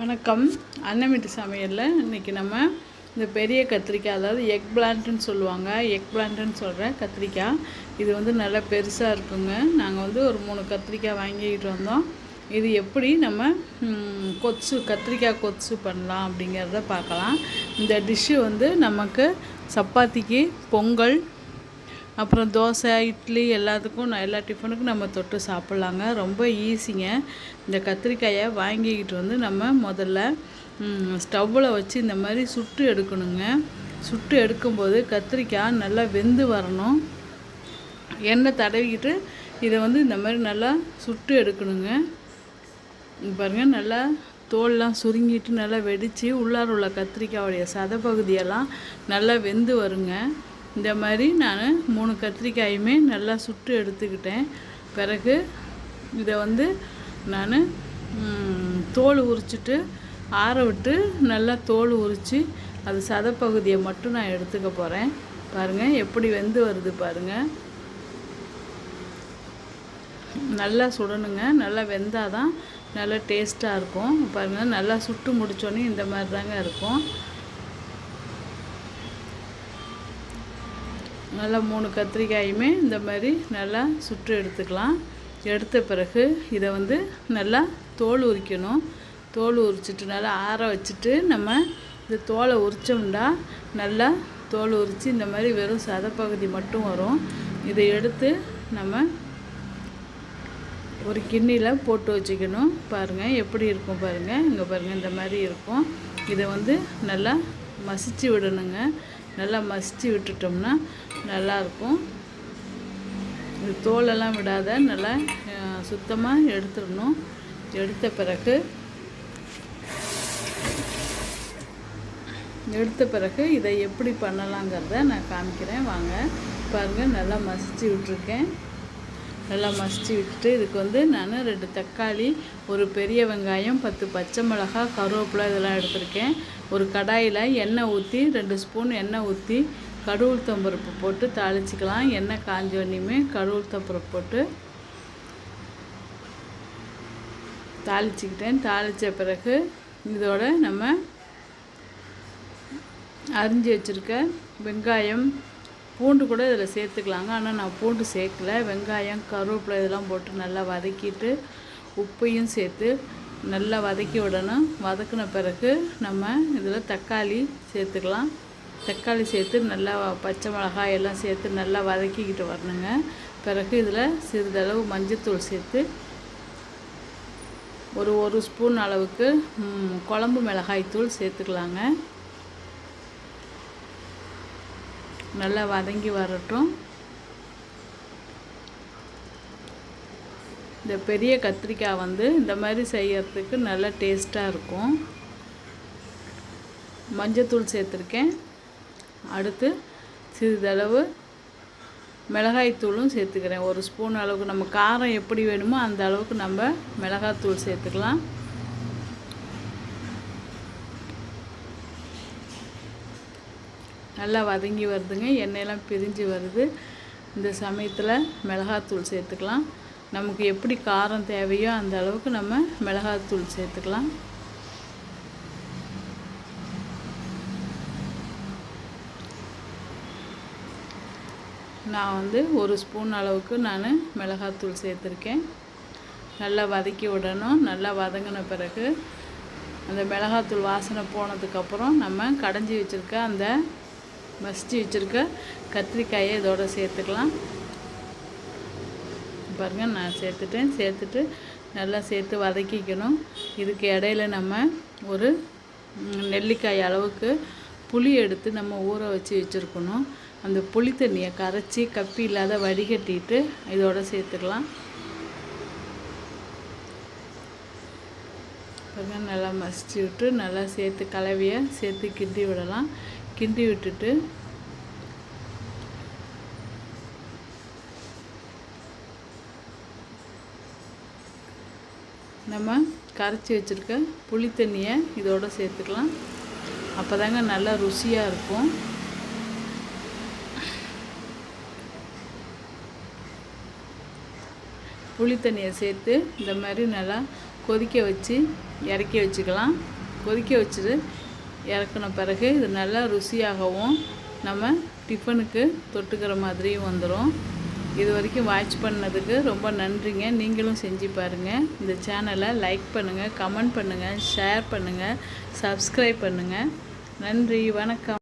வணக்கம். அன்னமிட்டு சமையலில் இன்றைக்கி நம்ம இந்த பெரிய கத்திரிக்காய் அதாவது எக் பிளான்ட்டுன்னு சொல்லுவாங்க. எக் பிளான்ட்டுன்னு சொல்கிற கத்திரிக்காய். இது வந்து நல்லா பெருசாக இருக்குங்க. நாங்கள் வந்து ஒரு மூணு கத்திரிக்காய் வாங்கிக்கிட்டு வந்தோம். இது எப்படி நம்ம கொச்சு கத்திரிக்காய் கொச்சு பண்ணலாம் அப்படிங்கிறத பார்க்கலாம். இந்த டிஷ்ஷு வந்து நமக்கு சப்பாத்திக்கு பொங்கல் அப்புறம் தோசை இட்லி எல்லாத்துக்கும் நான் எல்லா டிஃபனுக்கும் நம்ம தொட்டு சாப்பிட்லாங்க. ரொம்ப ஈஸிங்க இந்த கத்திரிக்காயை வாங்கிக்கிட்டு வந்து நம்ம முதல்ல ஸ்டவ்வில் வச்சு இந்த மாதிரி சுட்டு எடுக்கணுங்க. சுட்டு எடுக்கும்போது கத்திரிக்காய் நல்லா வெந்து வரணும். எண்ணெய் தடவிக்கிட்டு இதை வந்து இந்த மாதிரி நல்லா சுட்டு எடுக்கணுங்க. பாருங்கள் பாருங்க நல்லா தோல்லாம் சுருங்கிட்டு நல்லா வெடித்து உள்ளார உள்ள கத்திரிக்காயோடைய சதை பகுதியெல்லாம் நல்லா வெந்து வருங்க. இந்த மாதிரி நான் மூணு கத்திரிக்காயுமே நல்லா சுட்டு எடுத்துக்கிட்டேன். பிறகு இதை வந்து நான் தோல் உரிச்சிட்டு ஆற விட்டு நல்லா தோல் உரித்து அது சதப்பகுதியை மட்டும் நான் எடுத்துக்க போகிறேன் பாருங்கள் எப்படி வெந்து வருது பாருங்கள் நல்லா சுடணுங்க. நல்லா வெந்தால் தான் நல்லா டேஸ்ட்டாக இருக்கும். பாருங்கள் நல்லா சுட்டு முடிச்சோன்னே இந்த மாதிரி தாங்க இருக்கும். நல்லா மூணு கத்திரிக்காயுமே இந்த மாதிரி நல்லா சுட்டு எடுத்துக்கலாம். எடுத்த பிறகு இதை வந்து நல்லா தோல் உரிக்கணும். தோல் உரிச்சிட்டு நல்லா ஆற வச்சுட்டு நம்ம இந்த தோலை உரிச்சோம்னா நல்லா தோல் உரித்து இந்த மாதிரி வெறும் சதப்பகுதி மட்டும் வரும். இதை எடுத்து நம்ம ஒரு கிண்ணியில் போட்டு வச்சுக்கணும். பாருங்கள் எப்படி இருக்கும் பாருங்கள் இங்கே பாருங்கள் இந்த மாதிரி இருக்கும். இதை வந்து நல்லா மசிச்சு விடணுங்க. நல்லா மசிச்சு விட்டுட்டோம்னா நல்லாயிருக்கும். இது தோலெல்லாம் விடாத நல்லா சுத்தமாக எடுத்துடணும். எடுத்த பிறகு எடுத்த பிறகு இதை எப்படி பண்ணலாங்கிறத நான் காமிக்கிறேன். வாங்க பாருங்கள் நல்லா மசிச்சு விட்டுருக்கேன். நல்லா மசிச்சு விட்டுட்டு இதுக்கு வந்து நான் ரெண்டு தக்காளி ஒரு பெரிய வெங்காயம் பத்து பச்சை மிளகாய் கருவேப்பிலை இதெல்லாம் எடுத்திருக்கேன். ஒரு கடாயில் எண்ணெய் ஊற்றி ரெண்டு ஸ்பூன் எண்ணெய் ஊற்றி கடுவுளுத்தம்பருப்பு போட்டு தாளிச்சிக்கலாம். எண்ணெய் காஞ்சோன்னையுமே கடுவுளுத்தம்பருப்பு போட்டு தாளிச்சிக்கிட்டேன். தாளித்த பிறகு இதோட நம்ம அரிஞ்சு வச்சுருக்க வெங்காயம் பூண்டு கூட இதில் சேர்த்துக்கலாங்க. ஆனால் நான் பூண்டு சேர்க்கல. வெங்காயம் கருவேப்பிலை இதெல்லாம் போட்டு நல்லா வதக்கிட்டு உப்பையும் சேர்த்து நல்லா வதக்கி விடணும். வதக்கின பிறகு நம்ம இதில் தக்காளி சேர்த்துக்கலாம். தக்காளி சேர்த்து நல்லா பச்சை மிளகாய் எல்லாம் சேர்த்து நல்லா வதக்கிக்கிட்டு வரணுங்க. பிறகு இதில் சிறிதளவு மஞ்சத்தூள் சேர்த்து ஒரு ஒரு ஸ்பூன் அளவுக்கு குழம்பு மிளகாய் தூள் சேர்த்துக்கலாங்க. நல்லா வதங்கி வரட்டும். இந்த பெரிய கத்திரிக்காய் வந்து இந்த மாதிரி செய்யறதுக்கு நல்லா டேஸ்ட்டாக இருக்கும். மஞ்சத்தூள் சேர்த்துருக்கேன். அடுத்து சிறிதளவு மிளகாய்த்தூளும் சேர்த்துக்கிறேன். ஒரு ஸ்பூன் அளவுக்கு நம்ம காரம் எப்படி வேணுமோ அந்த அளவுக்கு நம்ம மிளகாய்த்தூள் சேர்த்துக்கலாம். நல்லா வதங்கி வருதுங்க. எண்ணெயெல்லாம் பிரிஞ்சு வருது. இந்த சமயத்தில் மிளகாத்தூள் சேர்த்துக்கலாம். நமக்கு எப்படி காரம் தேவையோ அந்த அளவுக்கு நம்ம மிளகாத்தூள் சேர்த்துக்கலாம். நான் வந்து ஒரு ஸ்பூன் அளவுக்கு நான் மிளகாத்தூள் சேர்த்துருக்கேன். நல்லா வதக்கி விடணும். நல்லா வதங்கின பிறகு அந்த மிளகாத்தூள் வாசனை போனதுக்கப்புறம் நம்ம கடைஞ்சி வச்சுருக்க அந்த மசிச்சு வச்சுருக்க. கத்திரிக்காயை இதோட சேர்த்துக்கலாம். பாருங்கள் நான் சேர்த்துட்டேன். சேர்த்துட்டு நல்லா சேர்த்து வதக்கிக்கணும். இதுக்கு இடையில நம்ம ஒரு நெல்லிக்காய் அளவுக்கு புளி எடுத்து நம்ம ஊற வச்சு வச்சுருக்கணும். அந்த புளி தண்ணியை கரைச்சி கப்பி இல்லாத வடிகட்டிட்டு இதோட சேர்த்துக்கலாம் பாருங்க நல்லா மசிச்சு விட்டு நல்லா சேர்த்து கலவையை சேர்த்து கிண்டி விடலாம். கிண்டி விட்டுட்டு நம்ம கரைச்சி வச்சுருக்க புளி தண்ணியை இதோட சேர்த்துக்கலாம். அப்போ தாங்க நல்லா ருசியாக இருக்கும். புளி தண்ணியை சேர்த்து இந்த மாதிரி நல்லா கொதிக்க வச்சு இறக்கி வச்சுக்கலாம். கொதிக்க வச்சுட்டு இறக்குன பிறகு இது நல்லா ருசியாகவும் நம்ம டிஃபனுக்கு தொட்டுக்கிற மாதிரியும் வந்துடும் இது வரைக்கும் வாட்ச் பண்ணதுக்கு ரொம்ப நன்றிங்க. நீங்களும் செஞ்சு பாருங்கள் இந்த சேனலை லைக் பண்ணுங்கள் கமெண்ட் பண்ணுங்கள் ஷேர் பண்ணுங்கள் சப்ஸ்கிரைப் பண்ணுங்கள் நன்றி வணக்கம்.